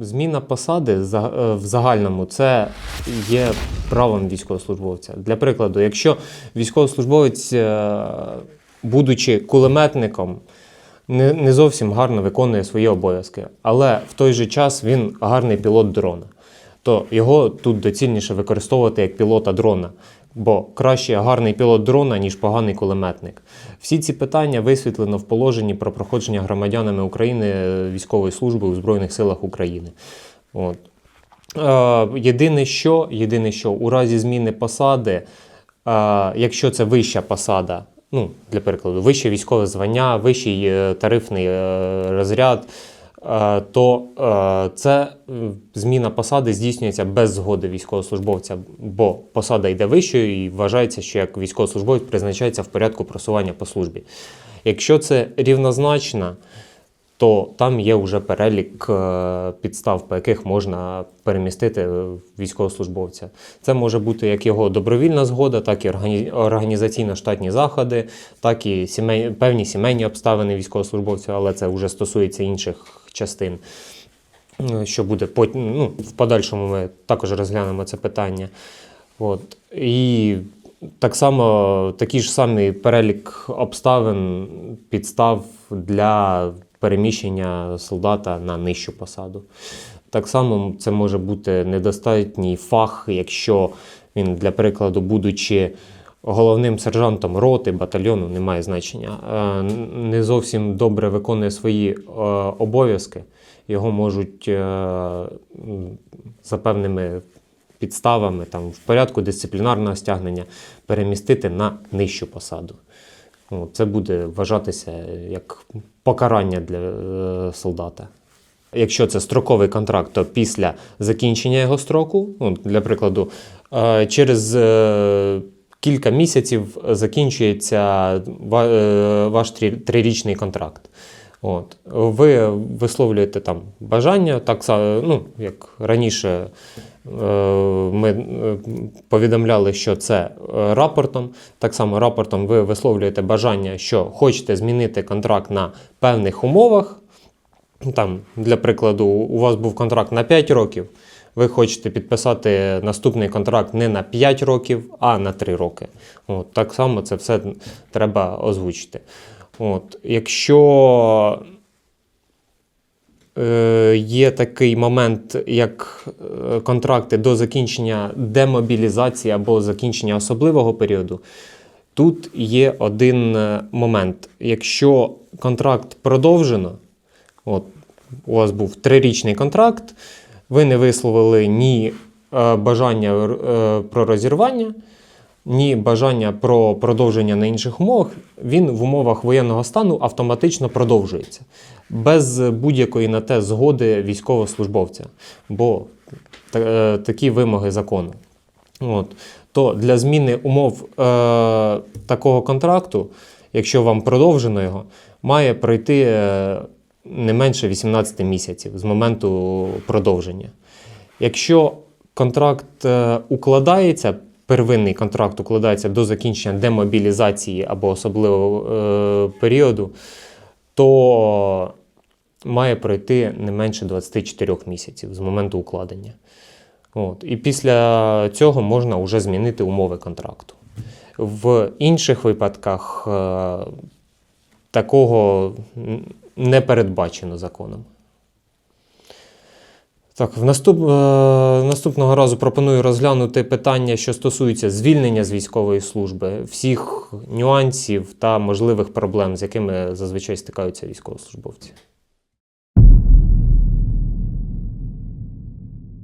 Зміна посади е, в загальному це є правом військовослужбовця. Для прикладу, якщо військовослужбовець, е, будучи кулеметником, не, не зовсім гарно виконує свої обов'язки, але в той же час він гарний пілот дрона, то його тут доцільніше використовувати як пілота дрона. Бо краще гарний пілот дрона, ніж поганий кулеметник. Всі ці питання висвітлено в положенні про проходження громадянами України е, військової служби у Збройних силах України. От. Е, єдине, що, єдине, що у разі зміни посади, е, якщо це вища посада, ну, для прикладу, вище військове звання, вищий е, тарифний е, розряд, то е, це е, зміна посади здійснюється без згоди військовослужбовця, бо посада йде вищою і вважається, що як військовослужбовець призначається в порядку просування по службі. Якщо це рівнозначна, то там є вже перелік е, підстав, по яких можна перемістити військовослужбовця. Це може бути як його добровільна згода, так і організаційно-штатні заходи, так і сімей... певні сімейні обставини військовослужбовця, але це вже стосується інших частин. Е, Що буде пот- ну, в подальшому, ми також розглянемо це питання. От. І так само такий ж самий перелік обставин, підстав для переміщення солдата на нижчу посаду. Так само це може бути недостатній фах, якщо він, для прикладу, будучи головним сержантом роти, батальйону, не має значення, е, не зовсім добре виконує свої е, обов'язки, його можуть е, за певними підставами там, в порядку дисциплінарного стягнення перемістити на нижчу посаду. Ну, Це буде вважатися як покарання для е, солдата. Якщо це строковий контракт, то після закінчення його строку, ну, для прикладу, е, через е, кілька місяців закінчується ваш трирічний контракт. От. Ви висловлюєте там бажання, так ну, як раніше е, ми е, повідомляли, що це е, рапортом. Так само рапортом ви висловлюєте бажання, що хочете змінити контракт на певних умовах. Там, для прикладу, у вас був контракт на 5 років. Ви хочете підписати наступний контракт не на 5 років, а на 3 роки. От, так само це все треба озвучити. От, якщо е, є такий момент, як е, контракти до закінчення демобілізації або закінчення особливого періоду, тут є один е, момент. Якщо контракт продовжено, от у вас був трирічний контракт, ви не висловили ні е, бажання про розірвання, ні бажання про продовження на інших умовах, він в умовах воєнного стану автоматично продовжується без будь-якої на те згоди військовослужбовця, бо е, такі вимоги закону. От. То для зміни умов е, такого контракту, якщо вам продовжено його, має пройти е, не менше 18 місяців з моменту продовження. Якщо контракт е, укладається, первинний контракт укладається до закінчення демобілізації або особливого е, періоду, то має пройти не менше 24 місяців з моменту укладення. От. І після цього можна вже змінити умови контракту. В інших випадках е, такого не передбачено законом. Так, в наступ, е, наступного разу пропоную розглянути питання, що стосуються звільнення з військової служби, всіх нюансів та можливих проблем, з якими зазвичай стикаються військовослужбовці.